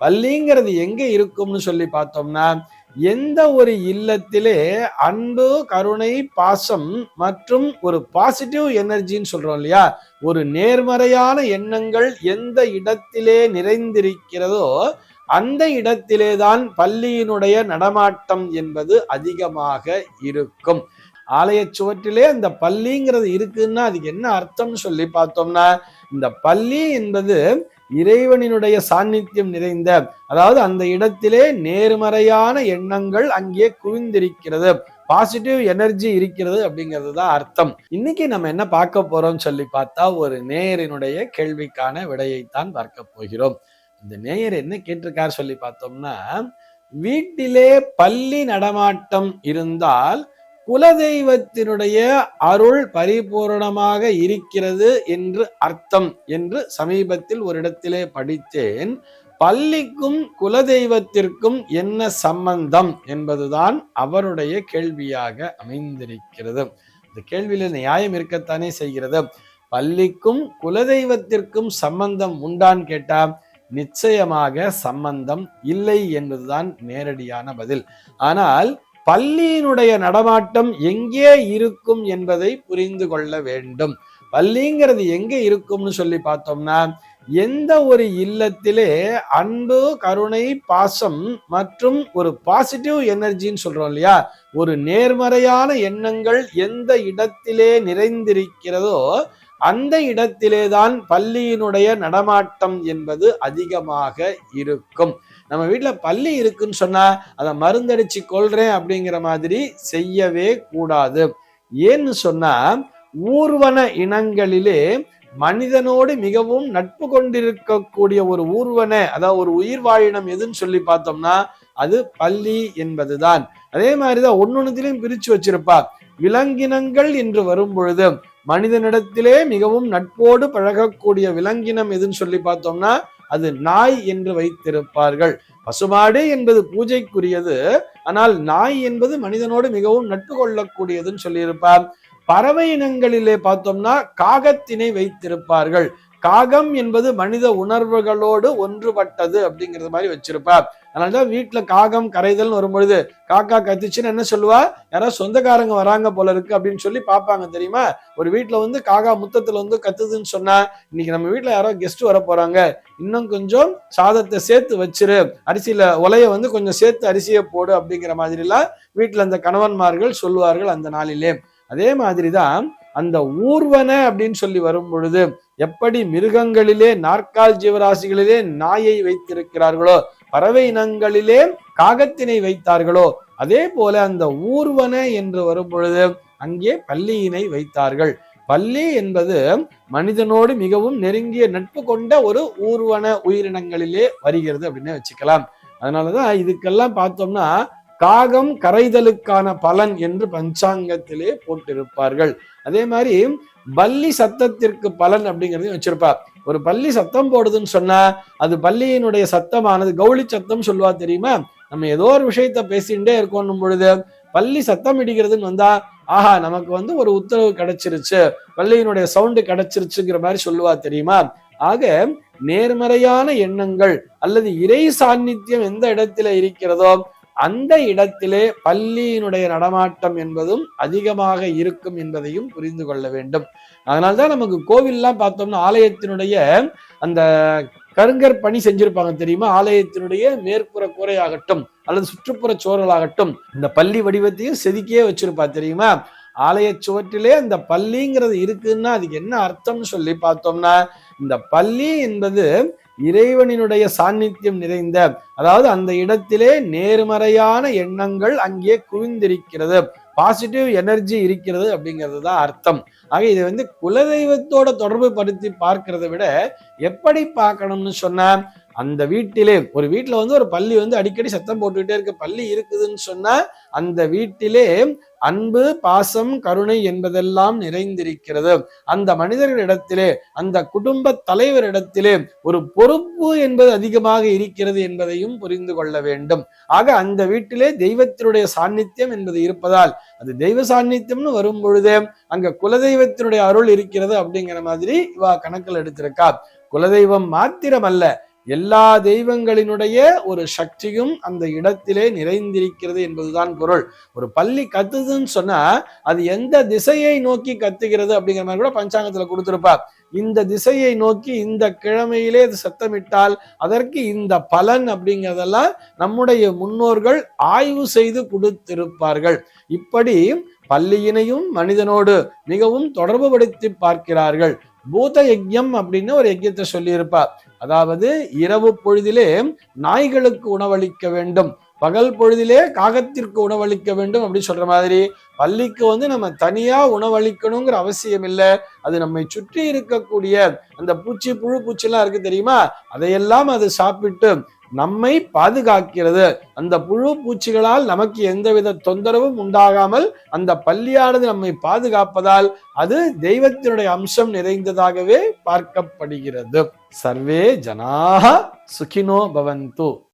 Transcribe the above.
பள்ளிங்கிறது எங்க இருக்கும்னு சொல்லி பார்த்தோம்னா எந்த ஒரு இல்லத்திலே அன்பு கருணை பாசம் மற்றும் ஒரு பாசிட்டிவ் எனர்ஜின்னு சொல்றோம் இல்லையா? ஒரு நேர்மறையான எண்ணங்கள் எந்த இடத்திலே நிறைந்திருக்கிறதோ அந்த இடத்திலே தான் பள்ளியினுடைய நடமாட்டம் என்பது அதிகமாக இருக்கும். ஆலய சுவற்றிலே அந்த பள்ளிங்கிறது இருக்குன்னா அதுக்கு என்ன அர்த்தம்னு சொல்லி பார்த்தோம்னா இந்த பள்ளி என்பது இறைவனினுடைய சாநித்தியம் நிறைந்த அதாவது அந்த இடத்திலே நேர்மறையான எண்ணங்கள் அங்கே குவிந்திருக்கிறது. பாசிட்டிவ் எனர்ஜி இருக்கிறது அப்படிங்கிறது தான் அர்த்தம். இன்னைக்கு நம்ம என்ன பார்க்க போறோம்னு சொல்லி பார்த்தா ஒரு நேயரினுடைய கேள்விக்கான விடையைத்தான் பார்க்க போகிறோம். இந்த நேயர் என்ன கேட்டிருக்கார் சொல்லி பார்த்தோம்னா வீட்டிலே பள்ளி நடமாட்டம் இருந்தால் குலதெய்வத்தினுடைய அருள் பரிபூரணமாக இருக்கிறது என்று அர்த்தம் என்று சமீபத்தில் ஒரு இடத்திலே படித்தேன். பள்ளிக்கும் குலதெய்வத்திற்கும் என்ன சம்பந்தம் என்பதுதான் அவருடைய கேள்வியாக அமைந்திருக்கிறது. இந்த கேள்வியில நியாயம் இருக்கத்தானே செய்கிறது. பள்ளிக்கும் குலதெய்வத்திற்கும் சம்பந்தம் உண்டான்னு கேட்டா நிச்சயமாக சம்பந்தம் இல்லை என்பதுதான் நேரடியான பதில். ஆனால் பள்ளியினுடைய நடமாட்டம் எங்கே இருக்கும் என்பதை புரிந்து கொள்ள வேண்டும். பள்ளிங்கிறது எங்கே இருக்கும்னு சொல்லி பார்த்தோம்னா எந்த ஒரு இல்லத்திலே அன்பு கருணை பாசம் மற்றும் ஒரு பாசிட்டிவ் எனர்ஜின்னு சொல்றோம் இல்லையா? ஒரு நேர்மறையான எண்ணங்கள் எந்த இடத்திலே நிறைந்திருக்கிறதோ அந்த இடத்திலே தான் பள்ளியினுடைய நடமாட்டம் என்பது அதிகமாக இருக்கும். நம்ம வீட்டில் பள்ளி இருக்குன்னு சொன்னால் அதை மருந்தடிச்சு கொள்றேன் அப்படிங்கிற மாதிரி செய்யவே கூடாது. ஏன்னு சொன்னா ஊர்வன இனங்களிலே மனிதனோடு மிகவும் நட்பு கொண்டிருக்கக்கூடிய ஒரு ஊர்வன அதாவது ஒரு உயிர் வாழினம் எதுன்னு சொல்லி பார்த்தோம்னா அது பள்ளி என்பதுதான். அதே மாதிரிதான் ஒன்னொன்னுத்திலையும் பிரிச்சு வச்சிருப்பா. விலங்கினங்கள் என்று வரும் பொழுது மனிதனிடத்திலே மிகவும் நட்போடு பழகக்கூடிய விலங்கினம் எதுன்னு சொல்லி பார்த்தோம்னா அது நாய் என்று வைத்திருப்பார்கள். பசுமாடு என்பது பூஜைக்குரியது ஆனால் நாய் என்பது மனிதனோடு மிகவும் நட்பு கொள்ளக்கூடியதுன்னு சொல்லியிருப்பார். பறவை இனங்களிலே பார்த்தோம்னா காகத்தினை வைத்திருப்பார்கள். காகம் என்பது மனித உணர்வுகளோடு ஒன்றுபட்டது அப்படிங்கிறது மாதிரி வச்சிருப்பார் அதனாலதான் வீட்டுல காகம் கரைதல்னு வரும்பொழுது காக்கா கத்துச்சுன்னு என்ன சொல்லுவா? யாராவது சொந்தக்காரங்க வராங்க போல இருக்கு அப்படின்னு சொல்லி பார்ப்பாங்க தெரியுமா? ஒரு வீட்டுல வந்து காக்கா முத்தத்துல வந்து கத்துதுன்னு சொன்னா இன்னைக்கு நம்ம வீட்டுல யாரோ கெஸ்ட் வர போறாங்க. இன்னும் கொஞ்சம் சாதத்தை சேர்த்து வச்சிரு. அரிசியில உலைய வந்து கொஞ்சம் சேர்த்து அரிசியை போடு அப்படிங்கிற மாதிரி எல்லாம் வீட்டுல அந்த கணவன்மார்கள் சொல்லுவார்கள் அந்த நாளிலே. அதே மாதிரிதான் அந்த ஊர்வன அப்படின்னு சொல்லி வரும் பொழுது எப்படி மிருகங்களிலே நாற்கால் ஜீவராசிகளிலே நாயை வைத்திருக்கிறார்களோ பறவை இனங்களிலே காகத்தினை வைத்தார்களோ அதே போல அந்த ஊர்வன என்று வரும் பொழுது அங்கே பள்ளியினை வைத்தார்கள். பள்ளி என்பது மனிதனோடு மிகவும் நெருங்கிய நட்பு கொண்ட ஒரு ஊர்வன உயிரினங்களிலே வருகிறது அப்படின்னு வச்சுக்கலாம். அதனாலதான் இதுக்கெல்லாம் பார்த்தோம்னா காகம் கரைதலுக்கான பலன் என்று பஞ்சாங்கத்திலே போட்டிருப்பார்கள். அதே மாதிரி பள்ளி சத்தத்திற்கு பலன் அப்படிங்கிறதையும் வச்சிருப்பார் ஒரு பள்ளி சத்தம் போடுதுன்னு சொன்னா அது பள்ளியினுடைய சத்தமானது கவுளி சத்தம் சொல்லுவா தெரியுமா? நம்ம ஏதோ ஒரு விஷயத்த பேசிகிட்டே இருக்கோம் பொழுது பள்ளி சத்தம் இடிக்கிறதுன்னு வந்தா ஆஹா நமக்கு வந்து ஒரு உத்தரவு கிடைச்சிருச்சு பள்ளியினுடைய சவுண்டு கிடைச்சிருச்சுங்கிற மாதிரி சொல்லுவா தெரியுமா? ஆக நேர்மறையான எண்ணங்கள் அல்லது இறை சாநித்தியம் எந்த இடத்துல இருக்கிறதோ அந்த இடத்திலே பள்ளியினுடைய நடமாட்டம் என்பதும் அதிகமாக இருக்கும் என்பதையும் புரிந்து கொள்ள வேண்டும். அதனால்தான் நமக்கு கோவில்லாம் பார்த்தோம்னா ஆலயத்தினுடைய அந்த கருங்கற் பணி செஞ்சிருப்பாங்க தெரியுமா? ஆலயத்தினுடைய மேற்புற கூரையாகட்டும் அல்லது சுற்றுப்புற சோறலாகட்டும் இந்த பள்ளி வடிவத்தையும் செதுக்கியே வச்சிருப்பா தெரியுமா? ஆலய சுவற்றிலே அந்த பள்ளிங்கிறது இருக்குன்னா அதுக்கு என்ன அர்த்தம்னு சொல்லி பார்த்தோம்னா இந்த பள்ளி என்பது இறைவனினுடைய சாநித்தியம் நிறைந்த அதாவது அந்த இடத்திலே நேர்மறையான எண்ணங்கள் அங்கே குவிந்திருக்கிறது. பாசிட்டிவ் எனர்ஜி இருக்கிறது அப்படிங்கிறது தான் அர்த்தம். ஆக இதை வந்து குலதெய்வத்தோட தொடர்பு படுத்தி பார்க்கிறத விட எப்படி பார்க்கணும்னு சொன்னா அந்த வீட்டிலே ஒரு வீட்டில் வந்து ஒரு பள்ளி வந்து அடிக்கடி சத்தம் போட்டுக்கிட்டே இருக்க. பள்ளி இருக்குதுன்னு சொன்னா அந்த வீட்டிலே அன்பு பாசம் கருணை என்பதெல்லாம் நிறைந்திருக்கிறது. அந்த மனிதர்களிடத்திலே அந்த குடும்ப தலைவரிடத்திலே ஒரு பொறுப்பு என்பது அதிகமாக இருக்கிறது என்பதையும் புரிந்து கொள்ள வேண்டும். ஆக அந்த வீட்டிலே தெய்வத்தினுடைய சாநித்தியம் என்பது இருப்பதால் அது தெய்வ சாநித்தியம்னு வரும் பொழுதே அங்க குலதெய்வத்தினுடைய அருள் இருக்கிறது அப்படிங்கிற மாதிரி இவா கணக்கில் எடுத்திருக்கா. குலதெய்வம் மாத்திரம் அல்ல எல்லா தெய்வங்களினுடைய ஒரு சக்தியும் அந்த இடத்திலே நிறைந்திருக்கிறது என்பதுதான் பொருள். ஒரு பள்ளி கத்துதுன்னு சொன்னா அது எந்த திசையை நோக்கி கத்துகிறது அப்படிங்கிற மாதிரி கூட பஞ்சாங்கத்துல கொடுத்திருப்பா. இந்த திசையை நோக்கி இந்த கிழமையிலே அது சத்தமிட்டால் அதற்கு இந்த பலன் அப்படிங்கிறதெல்லாம் நம்முடைய முன்னோர்கள் ஆய்வு செய்து கொடுத்திருப்பார்கள். இப்படி பள்ளியினையும் மனிதனோடு மிகவும் தொடர்புபடுத்தி பார்க்கிறார்கள். பூத யஜ்யம் அப்படின்னு ஒரு யஜ்யத்தை சொல்லியிருப்பார். அதாவது இரவு பொழுதிலே நாய்களுக்கு உணவளிக்க வேண்டும். பகல் பொழுதிலே காகத்திற்கு உணவளிக்க வேண்டும் அப்படின்னு சொல்ற மாதிரி. பள்ளிக்கு வந்து நம்ம தனியா உணவளிக்கணுங்கிற அவசியம் இல்லை. அது நம்மை சுற்றி இருக்கக்கூடிய அந்த பூச்சி புழு பூச்சிலாம் இருக்கு தெரியுமா? அதையெல்லாம் அது சாப்பிட்டு நம்மை பாதுகாக்கிறது. அந்த புழு பூச்சிகளால் நமக்கு எந்தவித தொந்தரவும் உண்டாகாமல் அந்த பள்ளியானது நம்மை பாதுகாப்பதால் அது தெய்வத்தினுடைய அம்சம் நிறைந்ததாகவே பார்க்கப்படுகிறது. சர்வே ஜனாக சுகினோ பவந்து.